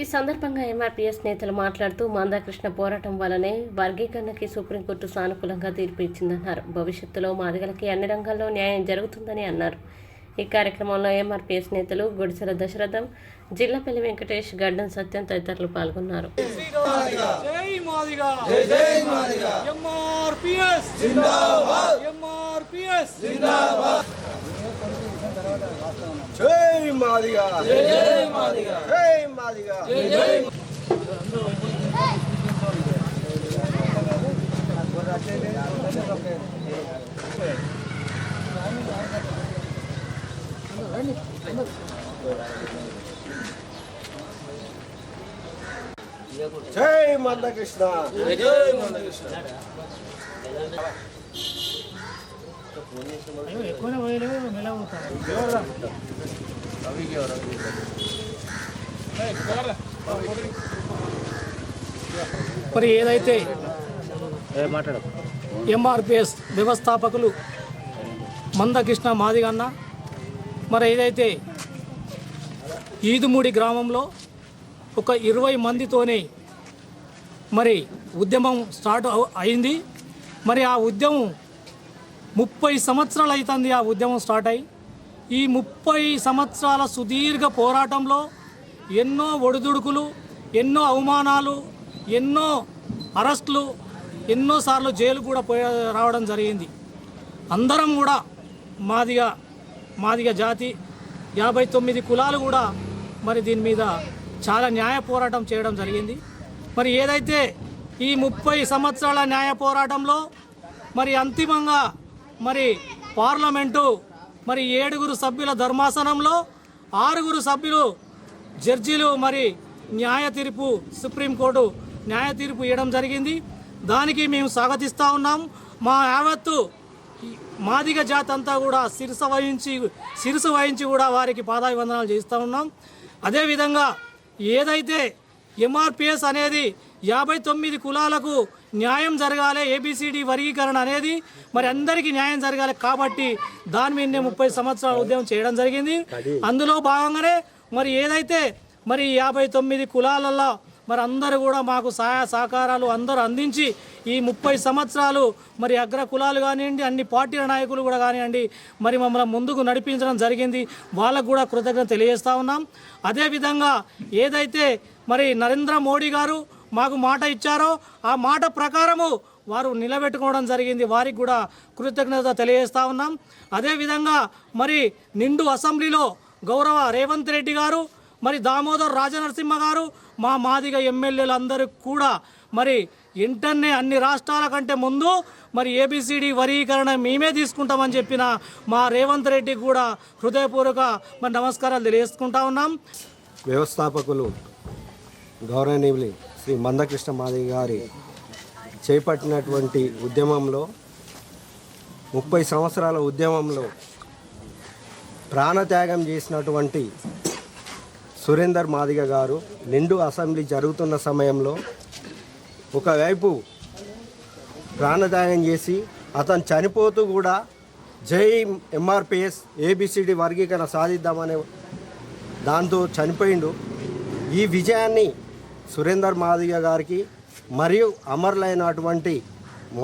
ఈ సందర్భంగా ఎంఆర్పీఎస్ నేతలు మాట్లాడుతూ మందాకృష్ణ పోరాటం వల్లనే వర్గీకరణకి సుప్రీంకోర్టు సానుకూలంగా తీర్పు ఇచ్చిందన్నారు. భవిష్యత్తులో మాదిగలకి అన్ని రంగాల్లో న్యాయం జరుగుతుందని అన్నారు. ఈ కార్యక్రమంలో ఎంఆర్పీఎస్ నేతలు గుడిసెల దశరథం జిల్లాపల్లి వెంకటేష్ గడ్డం సత్యం తదితరులు పాల్గొన్నారు. జై మాదిగా. జై జై మాదిగా. జై మాదిగా జై జై జై మాదిగా జై మరి ఏదైతే ఎంఆర్పిఎస్ వ్యవస్థాపకులు మందకృష్ణ మాదిగన్న మరి ఏదైతే ఈదుమూడి గ్రామంలో ఒక ఇరవై మందితోనే మరి ఉద్యమం స్టార్ట్ అయింది. మరి ఆ ఉద్యమం ముప్పై సంవత్సరాలు అవుతుంది ఆ ఉద్యమం స్టార్ట్ అయ్యి. ఈ ముప్పై సంవత్సరాల సుదీర్ఘ పోరాటంలో ఎన్నో ఒడిదుడుకులు ఎన్నో అవమానాలు ఎన్నో అరెస్టులు ఎన్నోసార్లు జైలు కూడా పోయి రావడం జరిగింది. అందరం కూడా మాదిగా మాదిగా జాతి యాభై తొమ్మిది కులాలు కూడా మరి దీని మీద చాలా న్యాయ పోరాటం చేయడం జరిగింది. మరి ఏదైతే ఈ ముప్పై సంవత్సరాల న్యాయ పోరాటంలో మరి అంతిమంగా మరి పార్లమెంటు మరి ఏడుగురు సభ్యుల ధర్మాసనంలో ఆరుగురు సభ్యులు జడ్జీలు మరి న్యాయ తీర్పు సుప్రీంకోర్టు న్యాయ తీర్పు ఇవ్వడం జరిగింది. దానికి మేము స్వాగతిస్తూ ఉన్నాం. మా యావత్తు మాదిగ జాతి అంతా కూడా శిరస వహించి శిరసు వహించి కూడా వారికి పాదాభివందనాలు చేస్తూ ఉన్నాం. అదేవిధంగా ఏదైతే ఎంఆర్పిఎస్ అనేది యాభై తొమ్మిది కులాలకు న్యాయం జరగాలి ఏబిసిడి వర్గీకరణ అనేది మరి అందరికీ న్యాయం జరగాలి కాబట్టి దాని మీదనే ముప్పై సంవత్సరాల ఉద్యమం చేయడం జరిగింది. అందులో భాగంగానే మరి ఏదైతే మరి యాభై తొమ్మిది కులాలలో మరి అందరూ కూడా మాకు సహాయ సహకారాలు అందరూ అందించి ఈ ముప్పై సంవత్సరాలు మరి అగ్ర కులాలు కానివ్వండి అన్ని పార్టీల నాయకులు కూడా కానివ్వండి మరి మమ్మల్ని ముందుకు నడిపించడం జరిగింది. వాళ్ళకు కూడా కృతజ్ఞత తెలియజేస్తా ఉన్నాం. అదేవిధంగా ఏదైతే మరి నరేంద్ర మోడీ గారు మాకు మాట ఇచ్చారో ఆ మాట ప్రకారము వారు నిలబెట్టుకోవడం జరిగింది. వారికి కూడా కృతజ్ఞత తెలియజేస్తా ఉన్నాం. అదేవిధంగా మరి నిండు అసెంబ్లీలో గౌరవ రేవంత్ రెడ్డి గారు మరి దామోదర్ రాజనరసింహ గారు మా మాదిగ ఎమ్మెల్యేలు కూడా మరి ఇంటర్నే అన్ని రాష్ట్రాల కంటే ముందు మరి ఏబిసిడి వర్గీకరణ మేమే తీసుకుంటామని చెప్పిన మా రేవంత్ రెడ్డికి కూడా హృదయపూర్వక మరి నమస్కారాలు తెలియజేసుకుంటా ఉన్నాం. వ్యవస్థాపకులు గౌరవనీయులు శ్రీ మందకృష్ణ మాదిగ గారి చేపట్టినటువంటి ఉద్యమంలో ముప్పై సంవత్సరాల ఉద్యమంలో ప్రాణత్యాగం చేసినటువంటి సురేందర్ మాదిగ గారు నిండు అసెంబ్లీ జరుగుతున్న సమయంలో ఒకవైపు ప్రాణత్యాగం చేసి అతను చనిపోతూ కూడా జై ఎంఆర్పిఎస్ ఏబిసిడి వర్గీకరణ సాధిద్దామనే దాంతో చనిపోయిండు. ఈ విజయాన్ని సురేందర్ మాదిగ గారికి మరియు అమరులైనటువంటి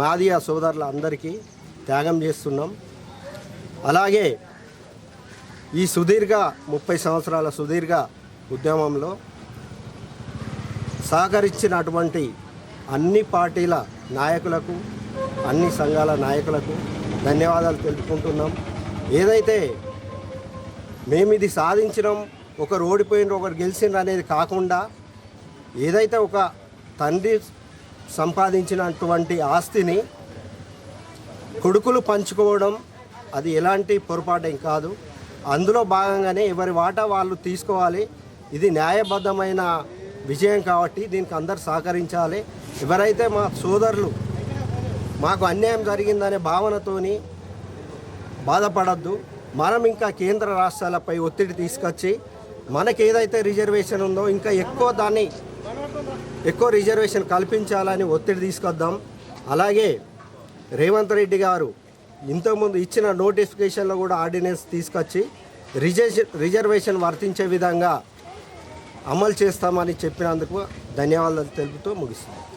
మాదిగ సోదరులందరికీ త్యాగం చేస్తున్నాం. అలాగే ఈ సుదీర్ఘ ముప్పై సంవత్సరాల సుదీర్ఘ ఉద్యమంలో సహకరించినటువంటి అన్ని పార్టీల నాయకులకు అన్ని సంఘాల నాయకులకు ధన్యవాదాలు తెలుపుకుంటున్నాం. ఏదైతే మేము ఇది సాధించడం ఒకరు ఓడిపోయిన ఒకరు గెలిచిండ్రు అనేది కాకుండా ఏదైతే ఒక తండ్రి సంపాదించినటువంటి ఆస్తిని కొడుకులు పంచుకోవడం అది ఎలాంటి పొరపాటేం కాదు. అందులో భాగంగానే ఎవరి వాటా వాళ్ళు తీసుకోవాలి. ఇది న్యాయబద్ధమైన విజయం కాబట్టి దీనికి అందరు సహకరించాలి. ఎవరైతే మా సోదరులు మాకు అన్యాయం జరిగిందనే భావనతోని బాధపడద్దు. మనం ఇంకా కేంద్ర రాష్ట్రాలపై ఒత్తిడి తీసుకొచ్చి మనకి ఏదైతే రిజర్వేషన్ ఉందో ఇంకా ఎక్కువ దాన్ని ఎక్కువ రిజర్వేషన్ కల్పించాలని ఒత్తిడి తీసుకొద్దాం. అలాగే రేవంత్ రెడ్డి గారు ఇంతకుముందు ఇచ్చిన నోటిఫికేషన్లో కూడా ఆర్డినెన్స్ తీసుకొచ్చి రిజర్వేషన్ రిజర్వేషన్ వర్తించే విధంగా అమలు చేస్తామని చెప్పినందుకు ధన్యవాదాలు తెలుపుతూ ముగిస్తున్నాం